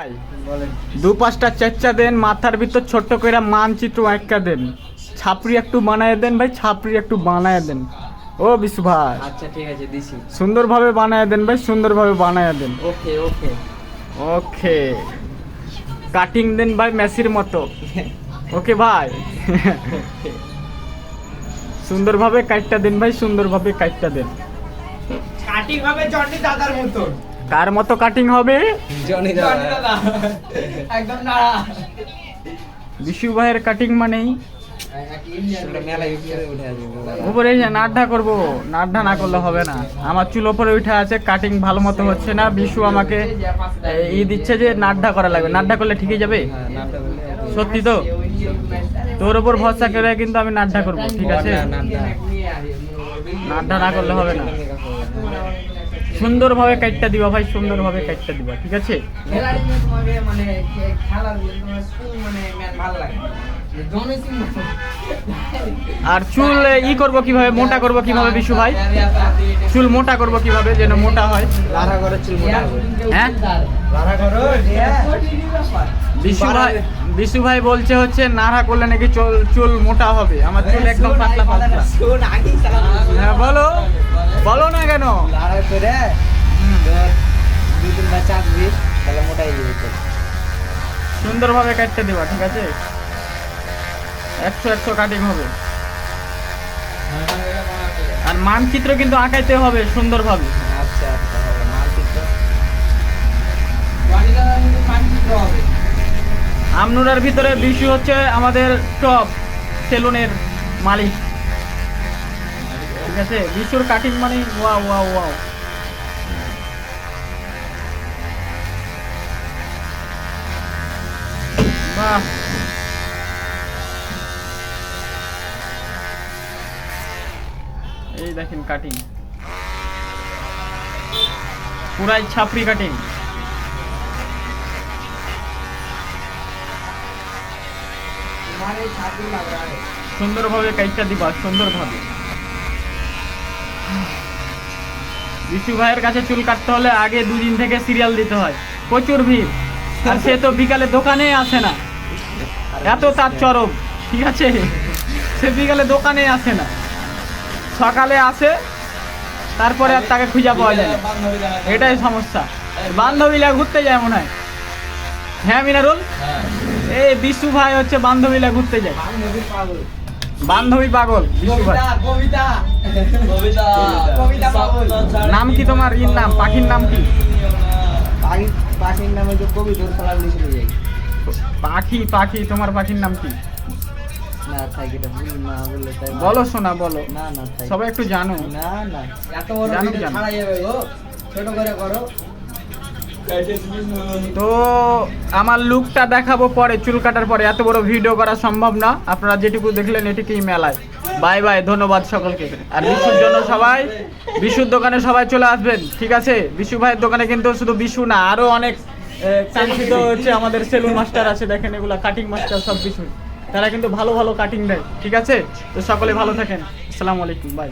ভাই, দু পাঁচটা চেচ্চা দেন মাথার ভিতর ছোট্ট করে মানচিত্র আঁকা দেন। ছাপড়ি একটু বানায় দেন ভাই ছাপড়ি একটু বানায় দেন। ও বিশু ভাই। আচ্ছা ঠিক আছে দিছি। সুন্দরভাবে বানায় দেন ভাই সুন্দরভাবে বানায় দেন। ওকে ওকে। ওকে। কাটিং দেন ভাই মেসির মতো। ওকে ভাই। সুন্দরভাবে কাটটা দেন ভাই সুন্দরভাবে কাটটা দেন। কাটিং হবে জন্ডি দাদার মতন। কার মতো কাটিং হবে? জনি দাদা। একদম নাড়া। বিশু ভাইয়ের কাটিং মানেই? উপরে নাড্ডা করব নাড্ডা না করলে হবে না। আমার চুল ওপরে উঠে আছে কাটিং ভালো মতো হচ্ছে না। বিশু আমাকে ই দিচ্ছে যে নাড্ডা করা লাগবে। নাড্ডা করলে ঠিকই যাবে? হ্যাঁ বললে সত্যি তো? তোর ওপর ভরসা করে কিন্তু আমি নাড্ডা করব ঠিক আছে? নাড্ডা না করলে হবে না। সুন্দরভাবে কাটটা দিবা ভাই সুন্দরভাবে কাটটা দিবা ঠিক আছে? মানে মানে আর চুল ই করব কীভাবে মোটা করব কীভাবে বিশু ভাই? চুল মোটা করব কীভাবে যেন মোটা হয়? লারা করে চুল মোটা। হ্যাঁ? লারা করো বিশু ভাই বিশু ভাই বলছে হচ্ছে নাড়া করলে নাকি চুল চুল মোটা হবে। আমার চুল একদম পাতলা পাতলা শোন আগেই চালা হ্যাঁ বলো। বলো না কেন? লারা করে দুই তিনবার চাপবি তাহলে মোটাই যাবে। সুন্দরভাবে কাটতে দিবা ঠিক আছে? একশো একশো কাটিং হবে। আর মানচিত্র কিন্তু আঁকাইতে হবে সুন্দরভাবে। আচ্ছা আচ্ছা মানচিত্র। হবে। আমনুরার ভিতরে বিশু হচ্ছে আমাদের টপ সেলুনের মালিক। ঠিক আছে বিশুর কাটিং মানে ওয়াও ওয়াও ওয়াও। বাহ। এই দেখেন কাটিং। পুরাই ছাপড়ি কাটিং। লাগা সুন্দরভাবে কাইটটা দিবা সুন্দরভাবে। বিশু ভাইয়ের কাছে চুল কাটতে হলে আগে দুদিন থেকে সিরিয়াল দিতে হয়। প্রচুর ভিড়। আর সে তো বিকালে দোকানে আসে না। এত তার চরম ঠিক আছে? সে বিকালে দোকানে আসে না। সকালে আসে তারপরে আর তাকে খুঁজে পাওয়া যায় এটাই সমস্যা। বান্ধবীরা ঘুরতে যায় মনে হয়। হ্যাঁ মিনারুল? এই বিশু ভাই হচ্ছে বান্ধবীরা ঘুরতে যায়। বান্ধবী পাগল নাম কি তোমার? ইর নাম? পাখির নাম কি? পাখি পাখির নামে পাখি পাখি তোমার পাখির নাম কি? বলো শোনা বলো। না না থাক সবাই একটু জানো। না না। এত বড় ছোট করে করো। তো আমার লুকটা দেখাবো পরে, চুল কাটার পরে। এত বড় ভিডিও করা সম্ভব না। আপনারা যেটুকু দেখলেন, এটুকুই মেলায়। বাই বাই ধন্যবাদ সকলকে। আর বিশুর জন্য সবাই, বিশুর দোকানে সবাই চলে আসবেন, ঠিক আছে? বিশু ভাইয়ের দোকানে কিন্তু শুধু বিশু না, আরও অনেক কাঙ্ক্ষিত হচ্ছে আমাদের সেলুন মাস্টার আছে, দেখেন এগুলা কাটিং মাস্টার সব কিছু তারা কিন্তু ভালো ভালো কাটিং দেয়, ঠিক আছে? তো সকলে ভালো থাকেন। আসসালামু আলাইকুম বাই